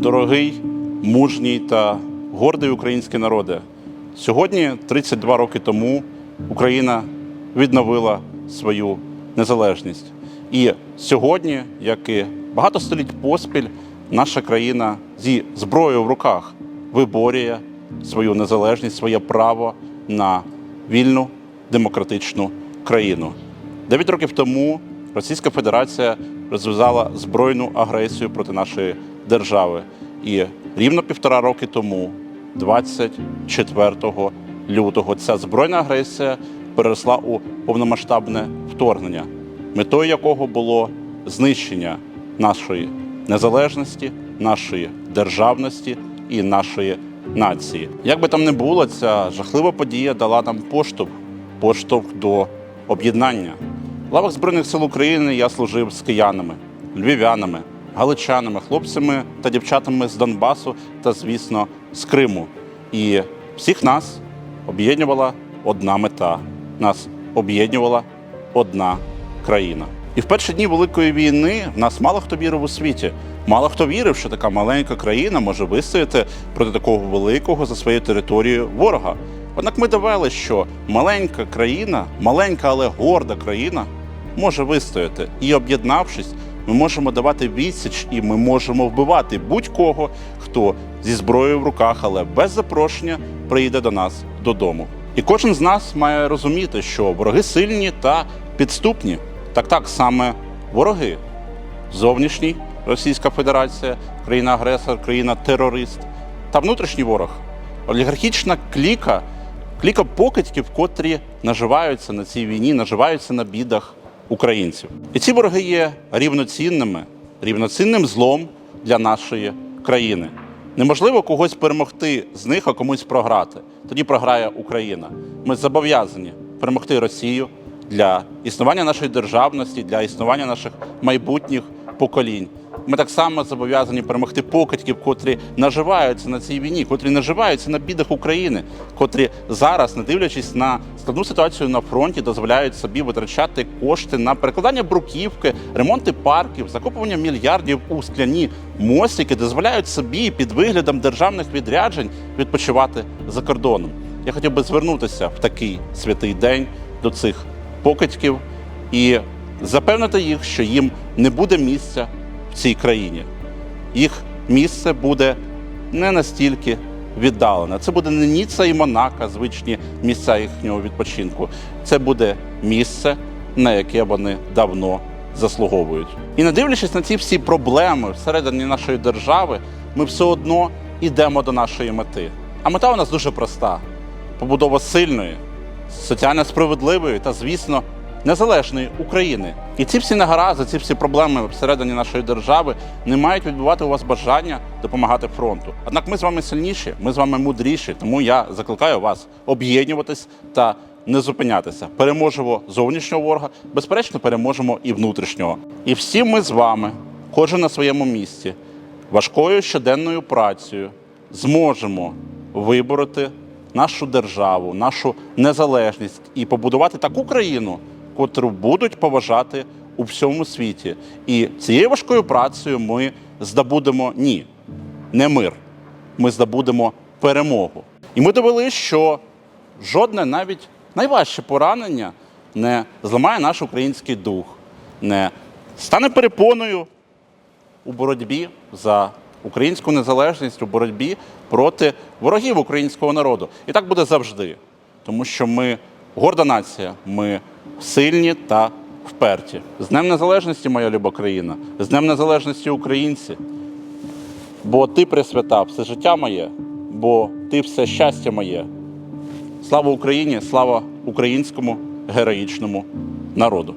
дорогий, мужній та гордий український народе. Сьогодні, 32 роки тому, Україна відновила свою незалежність. І сьогодні, як і багато століть поспіль, наша країна зі зброєю в руках виборює свою незалежність, своє право на вільну демократичну країну. Дев'ять років тому Російська Федерація розв'язала збройну агресію проти нашої держави. І рівно півтора роки тому, 24 лютого, ця збройна агресія переросла у повномасштабне вторгнення, метою якого було знищення нашої незалежності, нашої державності і нашої нації. Як би там не було, ця жахлива подія дала нам поштовх, поштовх до об'єднання. В лавах Збройних сил України я служив з киянами, львів'янами, галичанами, хлопцями та дівчатами з Донбасу та, звісно, з Криму. І всіх нас об'єднувала одна мета. Нас об'єднувала одна країна. І в перші дні Великої війни в нас мало хто вірив у світі. Мало хто вірив, що така маленька країна може вистояти проти такого великого за своєю територією ворога. Однак ми довели, що маленька країна, маленька, але горда країна може вистояти. І об'єднавшись, ми можемо давати відсіч і ми можемо вбивати будь-кого, хто зі зброєю в руках, але без запрошення прийде до нас додому. І кожен з нас має розуміти, що вороги сильні та підступні. Так, так, саме вороги. Зовнішній Російська Федерація, країна-агресор, країна-терорист та внутрішній ворог, олігархічна кліка, кліка покидьків, котрі наживаються на цій війні, наживаються на бідах українців. І ці борги є рівноцінними, рівноцінним злом для нашої країни. Неможливо когось перемогти з них, а комусь програти. Тоді програє Україна. Ми зобов'язані перемогти Росію для існування нашої державності, для існування наших майбутніх поколінь. Ми так само зобов'язані перемогти покидьків, котрі наживаються на цій війні, котрі наживаються на бідах України, котрі зараз, не дивлячись на складну ситуацію на фронті, дозволяють собі витрачати кошти на перекладання бруківки, ремонти парків, закопування мільярдів у скляні мостики, дозволяють собі під виглядом державних відряджень відпочивати за кордоном. Я хотів би звернутися в такий святий день до цих покидьків і запевнити їх, що їм не буде місця в цій країні. Їх місце буде не настільки віддалене. Це буде не Ніцца і Монако, звичні місця їхнього відпочинку. Це буде місце, на яке вони давно заслуговують. І не дивлячись на ці всі проблеми всередині нашої держави, ми все одно йдемо до нашої мети. А мета у нас дуже проста: побудова сильної, соціально справедливої та, звісно, незалежної України. І ці всі негаразди, ці всі проблеми всередині нашої держави не мають відбувати у вас бажання допомагати фронту. Однак ми з вами сильніші, ми з вами мудріші, тому я закликаю вас об'єднуватись та не зупинятися. Переможемо зовнішнього ворога, безперечно, переможемо і внутрішнього. І всі ми з вами, кожен на своєму місці, важкою щоденною працею зможемо вибороти нашу державу, нашу незалежність і побудувати таку країну, котру будуть поважати у всьому світі. І цією важкою працею ми здобудемо ні, не мир. Ми здобудемо перемогу. І ми довели, що жодне навіть найважче поранення не зламає наш український дух, не стане перепоною у боротьбі за українську незалежність, у боротьбі проти ворогів українського народу. І так буде завжди, тому що ми горда нація, ми сильні та вперті. З Днем Незалежності, моя люба країна, з Днем Незалежності українці. Бо ти присвята все життя моє, бо ти все щастя моє. Слава Україні, слава українському героїчному народу.